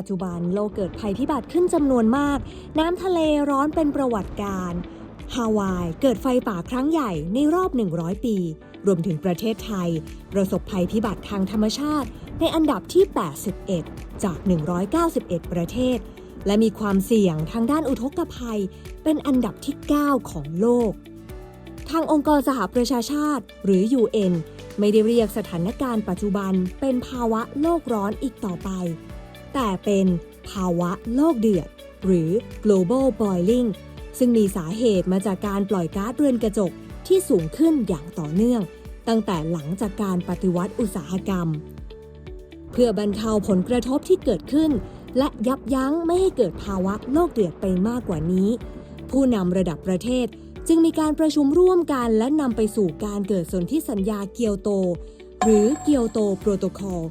ปัจจุบันโลกเกิดภัยพิบัติขึ้นจำนวนมาก น้ำทะเลร้อนเป็นประวัติการฮาวายเกิดไฟป่าครั้งใหญ่ในรอบ 100 ปี รวมถึงประเทศไทย ประสบภัยพิบัติทางธรรมชาติ ในอันดับที่ 81 จาก 191 ประเทศ และมีความเสี่ยงทางด้านอุทกภัย เป็นอันดับที่ 9 ของโลก ทางองค์กรสหประชาชาติ หรือ UN ไม่ได้เรียกสถานการณ์ปัจจุบันเป็นภาวะโลกร้อนอีกต่อไป แต่เป็นภาวะโลกเดือด หรือ global boiling ซึ่งมีสาเหตุมาจากการปล่อยก๊าซเรือนกระจกที่สูงขึ้นอย่างต่อเนื่อง ตั้งแต่หลังจากการปฏิวัติอุตสาหกรรม เพื่อบรรเทาผลกระทบที่เกิดขึ้น และยับยั้งไม่ให้เกิดภาวะโลกเดือดไปมากกว่านี้ ผู้นำระดับประเทศจึงมีการประชุมร่วมกันและนำไปสู่การเกิดสนธิสัญญาเกียวโต หรือเกียวโตโปรโตคอล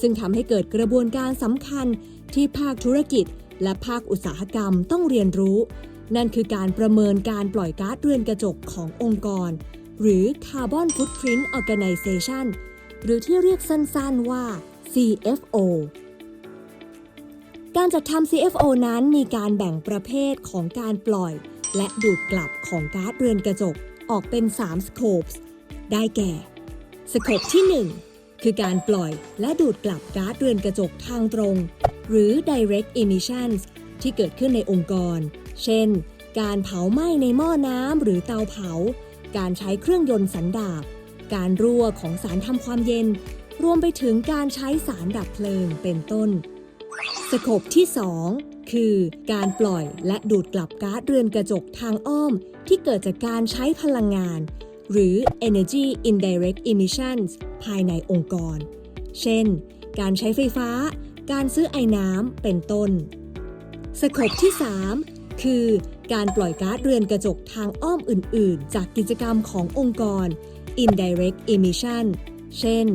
ซึ่งทำให้เกิดกระบวนการสำคัญที่ภาคธุรกิจ และภาคอุตสาหกรรมต้องเรียนรู้ นั่นคือการประเมินการปล่อยก๊าซเรือนกระจกขององค์กร หรือ Carbon Footprint Organization หรือที่เรียกสั้นๆว่า CFO การจัดทำ CFO นั้นมีการแบ่งประเภทของการปล่อย และดูดกลับของก๊าซเรือนกระจกออกเป็น3 scopes ได้แก่ สโคปที่ 1 คือการปล่อยและดูดกลับก๊าซเรือนกระจกทางตรง หรือ direct emissions ที่เกิดขึ้นในองค์กร เช่น การเผาไหม้ในหม้อน้ำหรือเตาเผา การใช้เครื่องยนต์สันดาบ การรั่วของสารทำความเย็น รวมไปถึงการใช้สารดับเพลิงเป็นต้น สโคปที่ 2 คือการปล่อยและดูดกลับก๊าซเรือนกระจกทางอ้อม ที่เกิดจากการใช้พลังงาน หรือ energy indirect emissions ภายในองค์กร เช่น การใช้ไฟฟ้า การซื้อไอ้น้ำ เป็นต้น สโคปที่ 3 คือ การปล่อยก๊าซเรือนกระจกทางอ้อมอื่น ๆ จากกิจกรรมขององค์กร indirect emission เช่น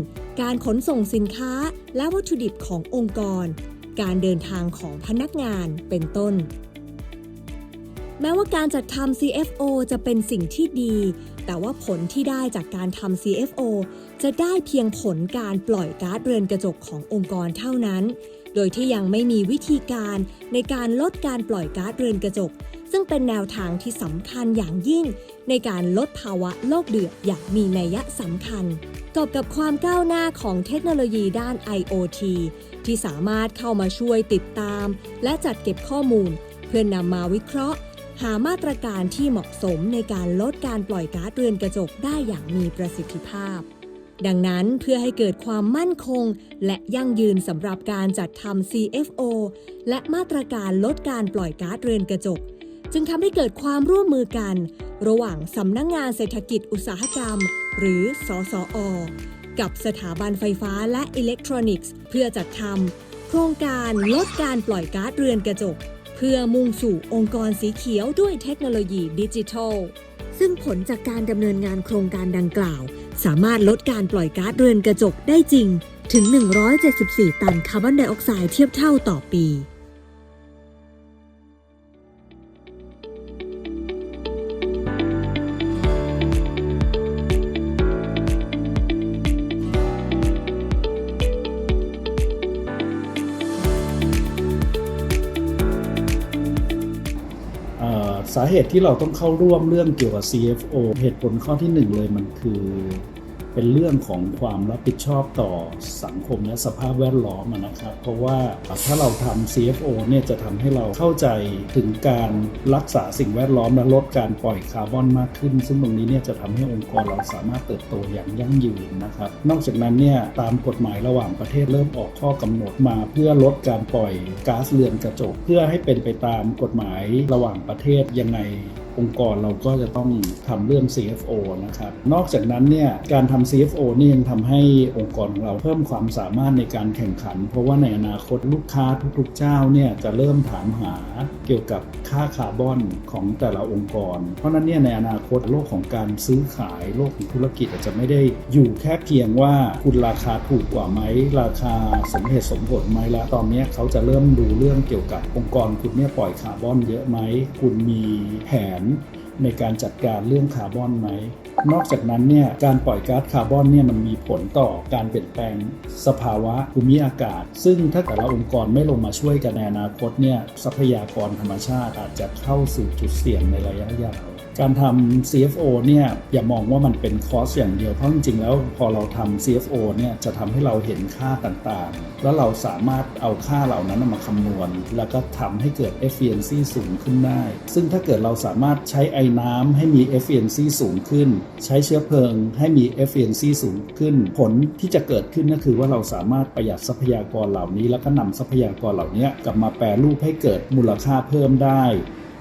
การขนส่งสินค้าและวัตถุดิบขององค์กร การเดินทางของพนักงาน เป็นต้นแม้ว่าการจัดทำ CFO จะเป็นสิ่งที่ดี แต่ว่าผลที่ได้จากการทำ CFO จะได้เพียงผลการปล่อยก๊าซเรือนกระจกขององค์กรเท่านั้น โดยที่ยังไม่มีวิธีการในการลดการปล่อยก๊าซเรือนกระจก ซึ่งเป็นแนวทางที่สำคัญอย่างยิ่ง ในการลดภาวะโลกเดือดอย่างมีนัยสำคัญกอบกับความก้าวหน้าของเทคโนโลยีด้าน IoT ที่สามารถเข้ามาช่วยติดตาม และจัดเก็บข้อมูล เพื่อนนำมาวิเคราะห์ หามาตรการที่เหมาะสมในการลดการปล่อยก๊าซเรือนกระจกได้อย่างมีประสิทธิภาพ ดังนั้นเพื่อให้เกิดความมั่นคง และยั่งยืนสำหรับการจัดทำ CFO และมาตรการลดการปล่อยก๊าซเรือนกระจก จึงทำให้เกิดความร่วมมือกัน ระหว่างสำนักงงานเศรษฐกิจอุตสาหกรรม หรือ สสอ กับสถาบันไฟฟ้าและอิเล็กทรอนิกส์ เพื่อจัดทำโครงการลดการปล่อยก๊าซเรือนกระจก พื่อมุ่งสู่องค์กรสีเขียวด้วยเทคโนโลยีดิจิทัล ซึ่งผลจากการดำเนินงานโครงการดังกล่าว สามารถลดการปล่อยก๊าซเรือนกระจกได้จริง ถึง 174 ตันคาร์บอนไดออกไซด์เทียบเท่าต่อปี สาเหตุที่เราต้องเข้าร่วมเรื่องเกี่ยวกับ CFO เหตุผลข้อที่หนึ่งเลยมันคือ เป็นเรื่องของความรับผิดชอบต่อสังคมและสภาพแวดล้อมนะครับ เพราะว่าถ้าเราทำ CFO เนี่ยจะทำให้เราเข้าใจถึงการรักษาสิ่งแวดล้อมและลดการปล่อยคาร์บอนมากขึ้น ซึ่งตรงนี้เนี่ยจะทำให้องค์กรเราสามารถเติบโตอย่างยั่งยืนนะครับ นอกจากนั้นเนี่ยตามกฎหมายระหว่างประเทศเริ่มออกข้อกำหนดมาเพื่อลดการปล่อยก๊าซเรือนกระจก เพื่อให้เป็นไปตามกฎหมายระหว่างประเทศยังไง องค์กรเราก็จะต้องทำเรื่อง CFO นะครับ นอกจากนั้นเนี่ยการทำ CFO นี่ยังทำให้องค์กรของเราเพิ่มความสามารถในการแข่งขัน เพราะว่าในอนาคตลูกค้าทุกๆเจ้าเนี่ยจะเริ่มถามหาเกี่ยวกับค่าคาร์บอนของแต่ละองค์กร เพราะนั้นเนี่ยในอนาคตโลกของการซื้อขายโลกของธุรกิจอาจจะไม่ได้อยู่แค่เพียงว่าคุณราคาถูกกว่าไหมราคาสมเหตุสมผลไหมแล้วตอนนี้เขาจะเริ่มดูเรื่องเกี่ยวกับองค์กรคุณเนี่ยปล่อยคาร์บอนเยอะไหมคุณมีแผนในการจัดการเรื่องคาร์บอนไหม นอกจากนั้นเนี่ยการปล่อยก๊าซคาร์บอนเนี่ยมันมีผลต่อการเปลี่ยนแปลงสภาวะภูมิอากาศ ซึ่งถ้าแต่ละองค์กรไม่ลงมาช่วยกันในอนาคตเนี่ยทรัพยากรธรรมชาติอาจจะเข้าสู่จุดเสี่ยงในระยะยาวการทำ CFO เนี่ยอย่ามองว่ามันเป็นคอสอย่างเดียว เพราะจริงๆแล้วพอเราทำ CFO เนี่ยจะทำให้เราเห็นค่าต่างๆ แล้วเราสามารถเอาค่าเหล่านั้นมาคำนวณ แล้วก็ทำให้เกิด efficiency สูงขึ้นได้ ซึ่งถ้าเกิดเราสามารถใช้ไอ้น้ำให้มี efficiency สูงขึ้น ใช้เชื้อเพลิงให้มี efficiency สูงขึ้น ผลที่จะเกิดขึ้นก็คือว่าเราสามารถประหยัดทรัพยากรเหล่านี้ แล้วก็นำทรัพยากรเหล่านี้กลับมาแปรรูปให้เกิดมูลค่าเพิ่มได้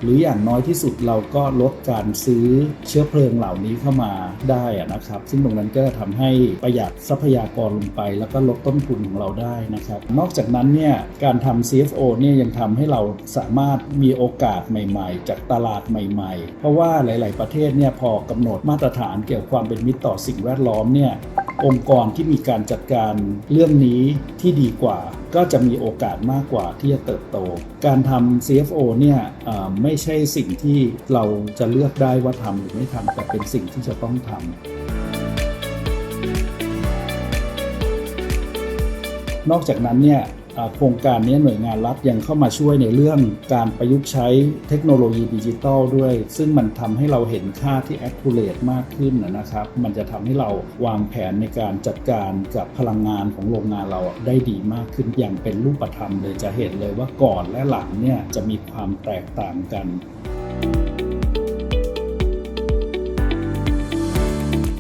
หรืออย่างน้อยที่สุดเราก็ลดการซื้อเชื้อเพลิงเหล่านี้เข้ามาได้นะครับ ซึ่งตรงนั้นก็ทำให้ประหยัดทรัพยากรลงไป แล้วก็ลดต้นทุนของเราได้นะครับ นอกจากนั้นเนี่ยการทำ CFO เนี่ยยังทำให้เราสามารถมีโอกาสใหม่ ๆ จากตลาดใหม่ ๆ เพราะว่าหลาย ๆ ประเทศเนี่ยพอกำหนดมาตรฐานเกี่ยวกับความเป็นมิตรต่อสิ่งแวดล้อมเนี่ย องค์กรที่มีการจัดการเรื่องนี้ที่ดีกว่า ก็จะมีโอกาสมากกว่าที่จะเติบโต การทำ CFO เนี่ยไม่ใช่สิ่งที่เราจะเลือกได้ว่าทำหรือไม่ทำแต่เป็นสิ่งที่จะต้องทำนอกจากนั้นเนี่ย โครงการนี้หน่วยงานรัฐยังเข้ามาช่วยในเรื่องการประยุกต์ใช้เทคโนโลยีดิจิทัลด้วย ซึ่งมันทำให้เราเห็นค่าที่ accurate มากขึ้นนะครับ มันจะทำให้เราวางแผนในการจัดการกับพลังงานของโรงงานเราได้ดีมากขึ้นอย่างเป็นรูปธรรมเลยจะเห็นเลยว่าก่อนและหลังเนี่ยจะมีความแตกต่างกัน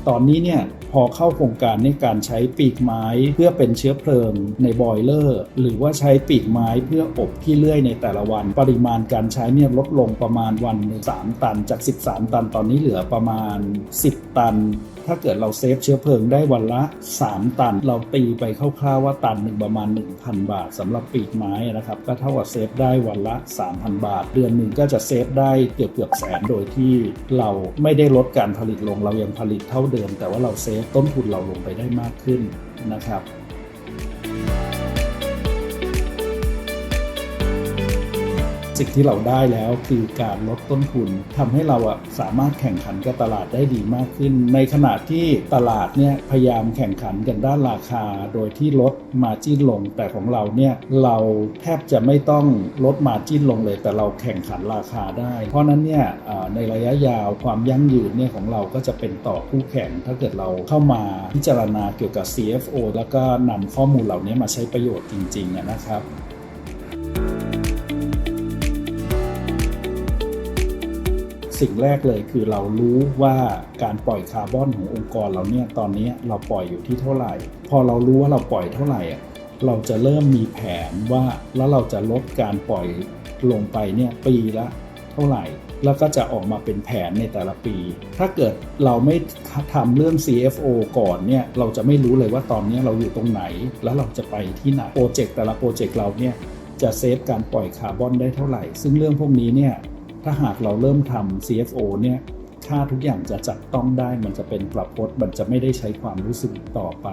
ตอนนี้เนี่ยพอเข้าโครงการในการใช้ปีกไม้เพื่อเป็นเชื้อเพลิงในบอยเลอร์ หรือว่าใช้ปีกไม้เพื่ออบที่เลื่อยในแต่ละวัน ปริมาณการใช้เนี่ยลดลงประมาณวันหนึ่ง3ตันจาก 13 ตันตอนนี้เหลือประมาณ 10 ตัน ถ้าเกิดเราเซฟเชื้อเพลิงได้วันละ 3 ตัน เราตีไปคร่าวๆว่าตันหนึ่งประมาณ 1,000 บาทสำหรับปีกไม้นะครับ ก็เท่ากับเซฟได้วันละ 3,000 บาท เดือนหนึ่งก็จะเซฟได้เกือบเกือบๆแสนโดยที่เราไม่ได้ลดการผลิตลงเรายังผลิตเท่าเดิม แต่ว่าเราเซฟต้นทุนเราลงไปได้มากขึ้นนะครับ สิ่งที่เราได้แล้วคือการลดต้นทุนทำให้เราอะสามารถแข่งขันกับตลาดได้ดีมากขึ้น ในขณะที่ตลาดเนี่ยพยายามแข่งขันกันด้านราคา โดยที่ลดมาจิ้นลง แต่ของเราเนี่ยเราแทบจะไม่ต้องลดมาจิ้นลงเลย แต่เราแข่งขันราคาได้ เพราะนั้นเนี่ยในระยะยาวความยั่งยืนเนี่ยของเราก็จะเป็นต่อคู่แข่ง ถ้าเกิดเราเข้ามาพิจารณาเกี่ยวกับ CFO แล้วก็นำข้อมูลเหล่านี้มาใช้ประโยชน์จริงๆนะครับ สิ่งแรกเลยคือเรารู้ว่าการปล่อยคาร์บอนขององค์กรเราเนี่ยตอนนี้เราปล่อยอยู่ที่เท่าไหร่ พอเรารู้ว่าเราปล่อยเท่าไหร่เราจะเริ่มมีแผนว่าแล้วเราจะลดการปล่อยลงไปเนี่ยปีละเท่าไหร่ แล้วก็จะออกมาเป็นแผนในแต่ละปี ถ้าเกิดเราไม่ทำเรื่อง CFO ก่อนเนี่ยเราจะไม่รู้เลยว่าตอนนี้เราอยู่ตรงไหน แล้วเราจะไปที่ไหนโปรเจกต์แต่ละโปรเจกต์เราเนี่ยจะเซฟการปล่อยคาร์บอนได้เท่าไหร่ ซึ่งเรื่องพวกนี้เนี่ย ถ้าหากเราเริ่มทำ CFO เนี่ยค่าทุกอย่างจะจับต้องได้มันจะเป็นประพจน์มันจะไม่ได้ใช้ความรู้สึกต่อไป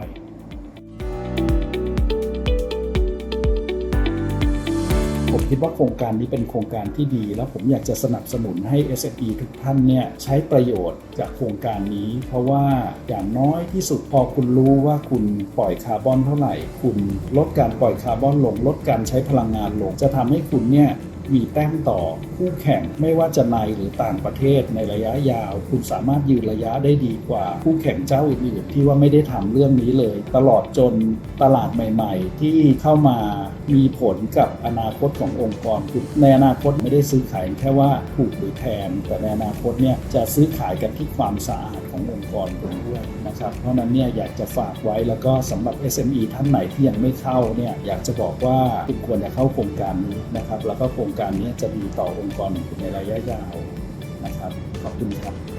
ผมคิดว่าโครงการนี้เป็นโครงการที่ดี แล้วผมอยากจะสนับสนุนให้ SME ทุกท่านเนี่ยใช้ประโยชน์จากโครงการนี้ เพราะว่าอย่างน้อยที่สุดพอคุณรู้ว่าคุณปล่อยคาร์บอนเท่าไหร่ คุณลดการปล่อยคาร์บอนลง ลดการใช้พลังงานลง จะทำให้คุณเนี่ย มีแต้มต่อคู่แข่งไม่ว่าจะในหรือต่างประเทศในระยะยาว คุณสามารถยืนระยะได้ดีกว่าคู่แข่งเจ้าอื่นๆที่ว่าไม่ได้ทำเรื่องนี้เลย ตลอดจนตลาดใหม่ ๆ ที่เข้ามามีผลกับอนาคตขององค์กรคุณในอนาคตไม่ได้ซื้อขายแค่ว่าถูกหรือแพงแต่ในอนาคตเนี่ยจะซื้อขายกันที่ความสะอาด ขององค์กรคุณด้วยนะครับ เพราะนั้นเนี่ยอยากจะฝากไว้แล้วก็สำหรับ SME ท่านไหนที่ยังไม่เข้าเนี่ยอยากจะบอกว่าคุณควรจะเข้าโครงการนี้นะครับ แล้วก็โครงการนี้จะดีต่อองค์กรคุณในระยะยาวนะครับ ขอบคุณครับ